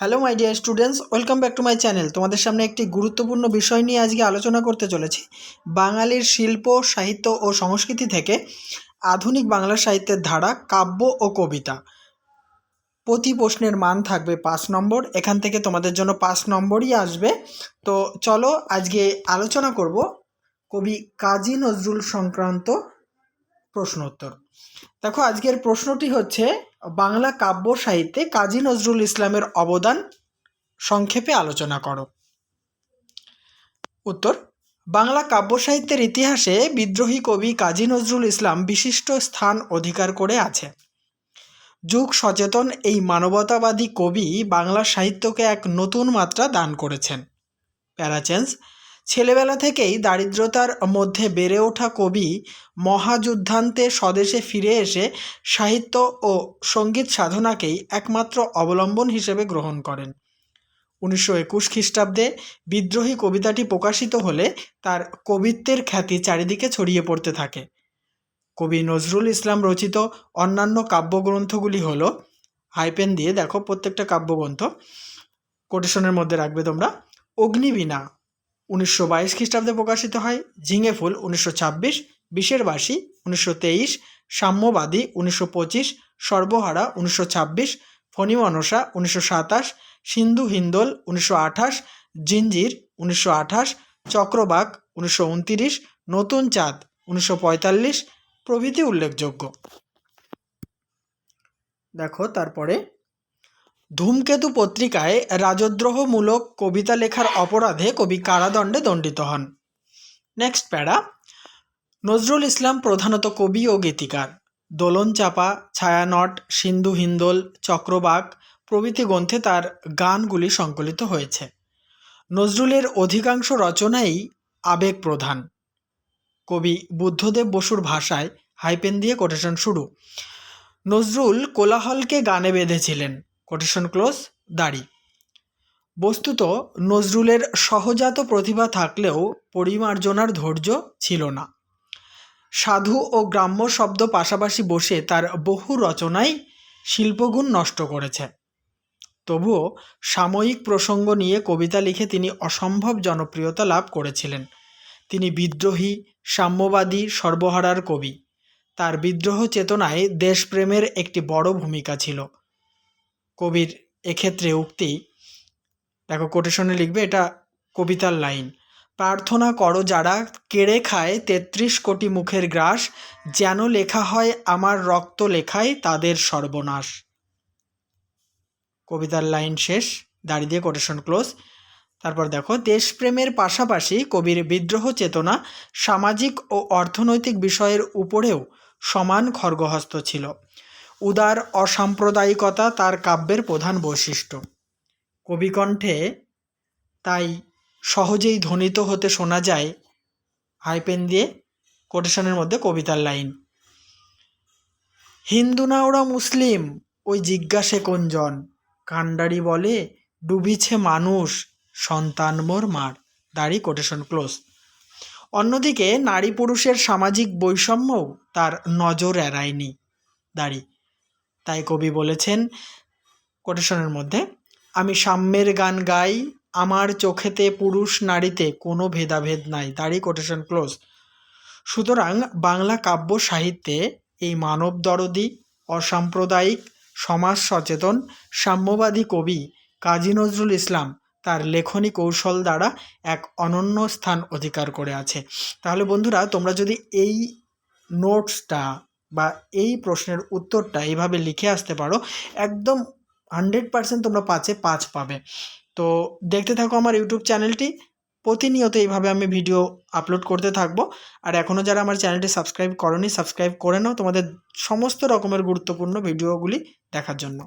Hello my dear students welcome back to my channel তোমাদের সামনে একটি গুরুত্বপূর্ণ বিষয় নিয়ে আজকে আলোচনা করতে চলেছি। বাঙালির শিল্প, সাহিত্য ও সংস্কৃতি থেকে আধুনিক বাংলা সাহিত্যের ধারা, কাব্য ও কবিতা। প্রতি প্রশ্নের মান থাকবে পাঁচ নম্বর। এখান থেকে তোমাদের জন্য পাঁচ নম্বরই আসবে। তো চলো আজকে আলোচনা করব কবি কাজী নজরুল সংক্রান্ত প্রশ্ন উত্তর দেখো, আজকের প্রশ্নটি হচ্ছে, বাংলা কাব্য সাহিত্যে কাজী নজরুল ইসলামের অবদান সংক্ষেপে আলোচনা করো। উত্তর, বাংলা কাব্য সাহিত্যের ইতিহাসে বিদ্রোহী কবি কাজী নজরুল ইসলাম বিশিষ্ট স্থান অধিকার করে আছে। যুগ সচেতন এই মানবতাবাদী কবি বাংলা সাহিত্যকে এক নতুন মাত্রা দান করেছেন। প্যারাচেন্স ছেলেবেলা থেকেই দারিদ্রতার মধ্যে বেড়ে ওঠা কবি মহাযুদ্ধান্তে স্বদেশে ফিরে এসে সাহিত্য ও সংগীত সাধনাকেই একমাত্র অবলম্বন হিসেবে গ্রহণ করেন। উনিশশো একুশ খ্রিস্টাব্দে বিদ্রোহী কবিতাটি প্রকাশিত হলে তার কবিত্বের খ্যাতি চারিদিকে ছড়িয়ে পড়তে থাকে। কবি নজরুল ইসলাম রচিত অন্যান্য কাব্যগ্রন্থগুলি হল, হাইপেন দিয়ে দেখো প্রত্যেকটা কাব্যগ্রন্থ, কোটেশনের মধ্যে রাখবে তোমরা, অগ্নিবীণা উনিশশো বাইশ খ্রিস্টাব্দে প্রকাশিত হয়। ঝিঙে ফুল উনিশশো ছাব্বিশ বিশের বাসী উনিশশো তেইশ, সাম্যবাদী উনিশশো পঁচিশ, সর্বহারা উনিশশো ছাব্বিশ ফণিমনসা উনিশশো সাতাশ, সিন্ধু হিন্দোল উনিশশো আঠাশ, জিঞ্জির উনিশশো আঠাশ, চক্রবাক উনিশশো উনতিরিশ, নতুন চাঁদ উনিশশো পঁয়তাল্লিশ প্রভৃতি উল্লেখযোগ্য। দেখো, তারপরে ধূমকেতু পত্রিকায় রাজদ্রোহমূলক কবিতা লেখার অপরাধে কবি কারাদণ্ডে দণ্ডিত হন। নেক্সট প্যারা। নজরুল ইসলাম প্রধানত কবি ও গীতিকার। দোলন চাপা ছায়ানট সিন্ধু হিন্দোল, চক্রবাক প্রভৃতি গ্রন্থে তার গানগুলি সংকলিত হয়েছে। নজরুলের অধিকাংশ রচনাই আবেগ প্রধান। কবি বুদ্ধদেব বসুর ভাষায় হাইপেন দিয়ে কোটেশন শুরু। নজরুল কোলাহলকে গানে বেঁধেছিলেন। কোটেশন ক্লোজ দাড়ি। বস্তুত নজরুলের সহজাত প্রতিভা থাকলেও পরিমার্জনার ধৈর্য ছিল না। সাধু ও গ্রাম্য শব্দ পাশাপাশি বসে তার বহু রচনাই শিল্পগুণ নষ্ট করেছে। তবুও সাময়িক প্রসঙ্গ নিয়ে কবিতা লিখে তিনি অসম্ভব জনপ্রিয়তা লাভ করেছিলেন। তিনি বিদ্রোহী, সাম্যবাদী, সর্বহারার কবি। তার বিদ্রোহ চেতনায় দেশপ্রেমের একটি বড় ভূমিকা ছিল। কবির এক্ষেত্রে উক্তি, দেখো কোটেশনে লিখবে, এটা কবিতার লাইন প্রার্থনা করো যারা কেড়ে খায় তেত্রিশ কোটি মুখের গ্রাস, যেন লেখা হয় আমার রক্ত লেখায় তাদের সর্বনাশ। কবিতার লাইন শেষ দাঁড়িয়ে দিয়ে কোটেশন ক্লোজ তারপর দেখো, দেশপ্রেমের পাশাপাশি কবির বিদ্রোহ চেতনা সামাজিক ও অর্থনৈতিক বিষয়ের উপরেও সমান খর্গহস্ত ছিল। উদার অসাম্প্রদায়িকতা তার কাব্যের প্রধান বৈশিষ্ট্য। কবিকণ্ঠে তাই সহজেই ধ্বনিত হতে শোনা যায় হাইপেন দিয়ে কোটেশনের মধ্যে কবিতার লাইন। হিন্দু না ওরা মুসলিম? ওই জিজ্ঞাসে কোনজন কান্ডারি বলে, ডুবিছে মানুষ, সন্তান মোর মার। দাড়ি কোটেশন ক্লোজ। অন্যদিকে নারী পুরুষের সামাজিক বৈষম্যও তার নজর এড়ায়নি। দাড়ি। তাই কবি বলেছেন কোটেশনের মধ্যে, আমি সাম্যের গান গাই, আমার চোখেতে পুরুষ নারীতে কোনো ভেদাভেদ নাই। তারই কোটেশন ক্লোজ সুতরাং বাংলা কাব্য সাহিত্যে এই মানব দরদি, অসাম্প্রদায়িক, সমাজ সচেতন, সাম্যবাদী কবি কাজী নজরুল ইসলাম তার লেখনী কৌশল দ্বারা এক অনন্য স্থান অধিকার করে আছে। তাহলে বন্ধুরা, তোমরা যদি এই নোটসটা বা এই প্রশ্নের উত্তরটা এইভাবে লিখে আসতে পারো, একদম হান্ড্রেড পার্সেন্ট তোমরা পাঁচে পাঁচ পাবে। তো দেখতে থাকো আমার ইউটিউব চ্যানেলটি প্রতিনিয়ত এইভাবে আমি ভিডিও আপলোড করতে থাকব। আর এখনও যারা আমার চ্যানেলটি সাবস্ক্রাইব করনি সাবস্ক্রাইব করে নাও তোমাদের সমস্ত রকমের গুরুত্বপূর্ণ ভিডিওগুলি দেখার জন্য।